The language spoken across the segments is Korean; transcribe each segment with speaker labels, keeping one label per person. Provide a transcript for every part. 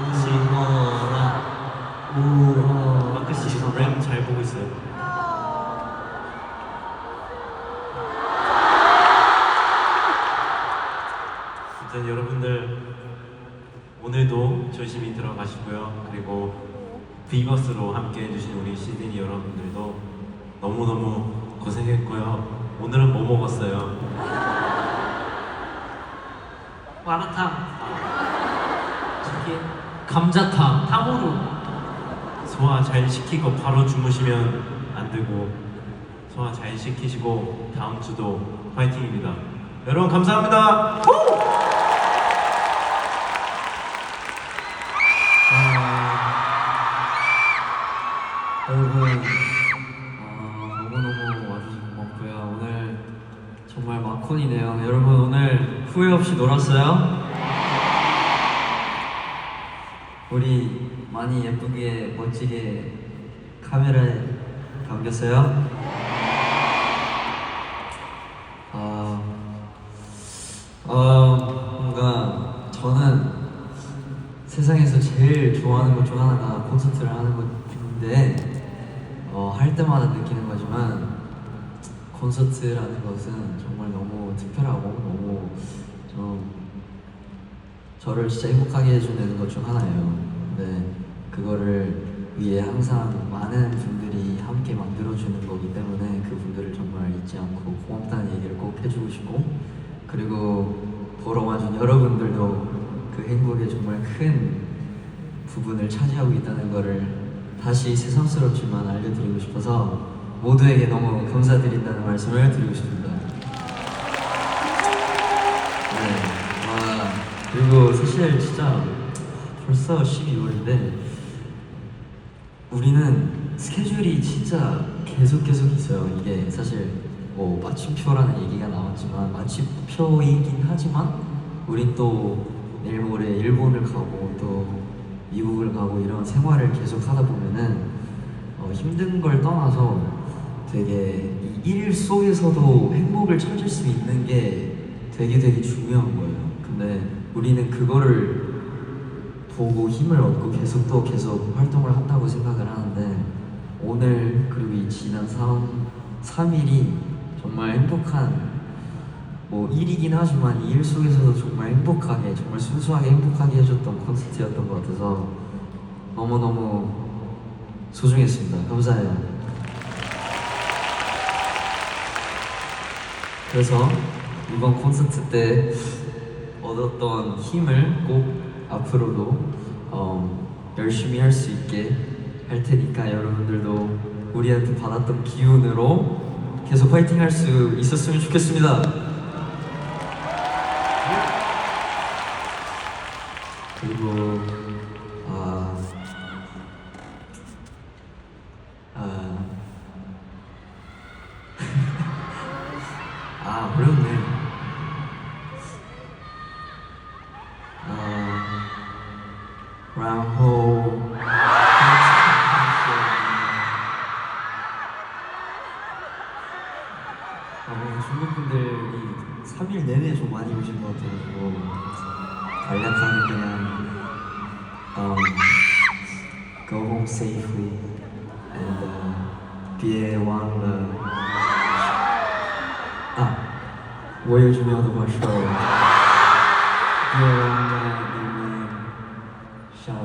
Speaker 1: 우어라 우어 마크 씨랩잘 보고 있어요. 일단 여러분들 오늘도 조심히 들어가시고요. 그리고 비버스로 함께 해주신 우리 시드니 여러분들도 너무너무 고생했고요. 오늘은 뭐 먹었어요?
Speaker 2: 마라탕 저기 감자탕 탕후루
Speaker 1: 소화 잘 시키고 바로 주무시면 안 되고 소화 잘 시키시고 다음 주도 파이팅입니다. 여러분 감사합니다.
Speaker 3: 아, 여러분 아, 너무너무 와주셔서 고맙고요 오늘 정말 마콘이네요 여러분 오늘 후회 없이 놀았어요? 우리 많이 예쁘게 멋지게 카메라에 담겼어요? 아, 어, 뭔가 저는 세상에서 제일 좋아하는 것 중 하나가 콘서트를 하는 건데 어, 할 때마다 느끼는 거지만 콘서트라는 것은 정말 너무 특별하고 너무 좀 저를 진짜 행복하게 해주는 것 중 하나예요. 근데 그거를 위해 항상 많은 분들이 함께 만들어주는 거기 때문에 그 분들을 정말 잊지 않고 고맙다는 얘기를 꼭 해주고 싶고 그리고 보러 와준 여러분들도 그 행복에 정말 큰 부분을 차지하고 있다는 거를 다시 새삼스럽지만 알려드리고 싶어서 모두에게 너무 감사드린다는 말씀을 드리고 싶습니다. 그리고 사실 진짜 벌써 12월인데 우리는 스케줄이 진짜 계속 계속 있어요. 이게 사실 뭐 마침표라는 얘기가 나왔지만 마침표이긴 하지만 우린 또 내일 모레 일본을 가고 또 미국을 가고 이런 생활을 계속 하다 보면은 어, 힘든 걸 떠나서 되게 이 일 속에서도 행복을 찾을 수 있는 게 되게 되게 중요한 거예요. 근데 우리는 그거를 보고 힘을 얻고 계속 또 계속 활동을 한다고 생각을 하는데 오늘 그리고 이 지난 3, 3일이 정말 행복한 뭐 일이긴 하지만 이 일 속에서도 정말 행복하게 정말 순수하게 행복하게 해줬던 콘서트였던 것 같아서 너무너무 소중했습니다. 감사해요. 그래서 이번 콘서트 때 얻었던 힘을 꼭 앞으로도 어, 열심히 할 수 있게 할 테니까 여러분들도 우리한테 받았던 기운으로 계속 파이팅 할 수 있었으면 좋겠습니다. 그리고 라호. 아, 뭔가 중국 분들이 3일 내내 좀 많이 오신 것 같아가지고 간략하게 그냥 um, go home safely and uh, be one love. 啊，我有句没有的话说，别忘了你们小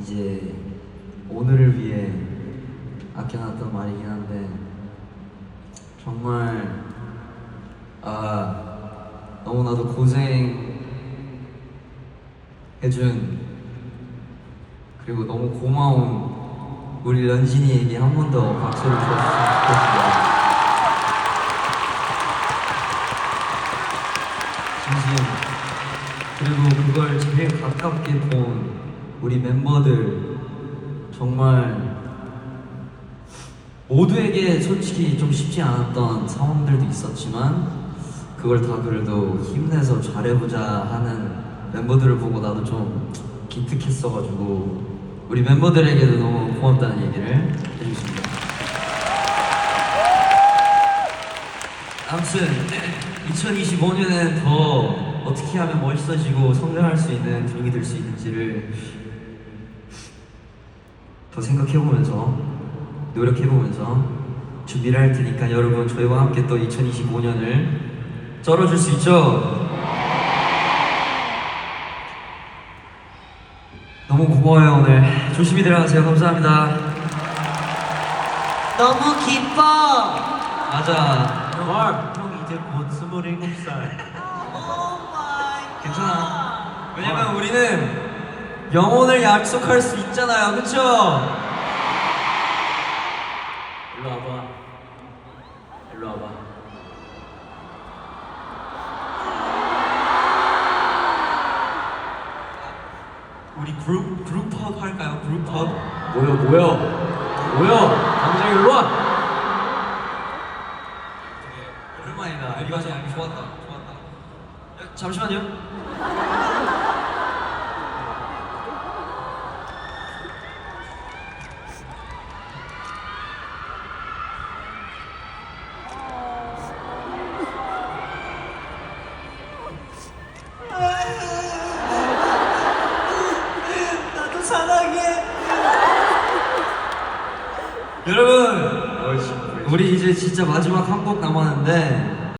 Speaker 3: 이제 오늘을 위해 아껴놨던 말이긴 한데 정말 아 너무나도 고생 해준 그리고 너무 고마운 우리 런진이에게 한 번 더 박수를 주셨으면 좋겠습니다. 진심 그리고 그걸 제일 가깝게 본 우리 멤버들 정말 모두에게 솔직히 좀 쉽지 않았던 상황들도 있었지만 그걸 다 그래도 힘내서 잘해보자 하는 멤버들을 보고 나도 좀 기특했어가지고 우리 멤버들에게도 너무 고맙다는 얘기를 해주십니다. 아무튼 2025년엔 더 어떻게 하면 멋있어지고 성장할 수 있는 분위기 될 수 있는지를 더 생각해보면서 노력해보면서 준비를 할 테니까 여러분 저희와 함께 또 2025년을 쩔어줄 수 있죠? 너무 고마워요 오늘 조심히 들어가세요 감사합니다
Speaker 2: 너무 기뻐.
Speaker 3: 맞아
Speaker 1: 형, 형 이제 곧 27살.
Speaker 3: 괜찮아 왜냐면 우리는 영혼을 약속할 수 있잖아요 그쵸?
Speaker 1: 일로 와봐. 일로 와봐.
Speaker 3: 우리 그룹 그룹업 할까요? 그룹업
Speaker 1: 모여, 모여. 모여. 당장 일로 와.
Speaker 3: 오랜만이다 이거 좀 좋았다 좋았다 야, 잠시만요 여러분 우리 이제 진짜 마지막 한 곡 남았는데